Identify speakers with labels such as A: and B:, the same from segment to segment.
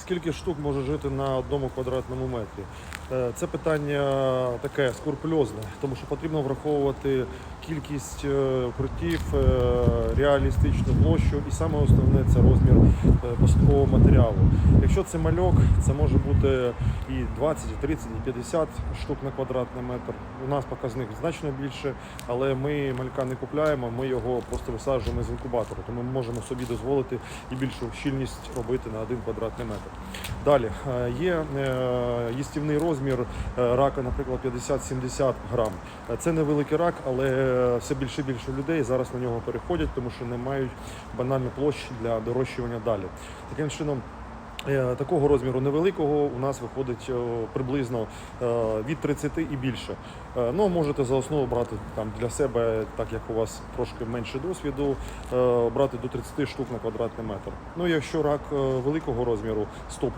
A: скільки штук може жити на одному квадратному метрі? Е, Це питання таке скрупульозне, тому що потрібно враховувати кількість е, укриттів, е, реалістичну площу і саме основне це розмір посадкового матеріалу. Якщо це мальок, це може бути і 20, і 30, і 50 штук на квадратний метр. У нас показник значно більше, але ми малька не купляємо, ми його просто висаджуємо з інкубатора, тому ми можемо собі дозволити і більшу щільність робити на один квадратний метр. Далі е, є е, їстівний розмір е, рака, наприклад, 50-70 грам. Це невеликий рак, але все більше і більше людей зараз на нього переходять, тому що не мають банальну площі для дорощування далі. Таким чином. Е, Такого розміру невеликого у нас виходить е, приблизно е, від 30 і більше. Ну, можете за основу брати там для себе, так як у вас трошки менше досвіду, брати до 30 штук на квадратний метр. Ну, якщо рак великого розміру 100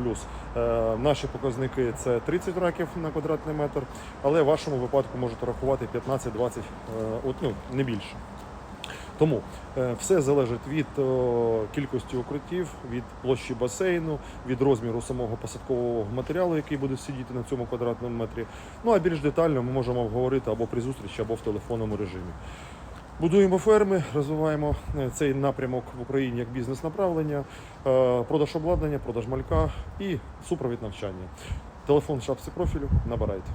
A: е, наші показники це 30 раків на квадратний метр, але в вашому випадку можете рахувати 15-20, е, от, ну, не більше. Тому е, все залежить від кількості укриттів, від площі басейну, від розміру самого посадкового матеріалу, який буде сидіти на цьому квадратному метрі. Ну а більш детально ми можемо обговорити або при зустрічі, або в телефонному режимі. Будуємо ферми, розвиваємо е, цей напрямок в Україні як бізнес-направлення, е, продаж обладнання, продаж малька і супровід навчання. Телефон в шапці профілю набирайте.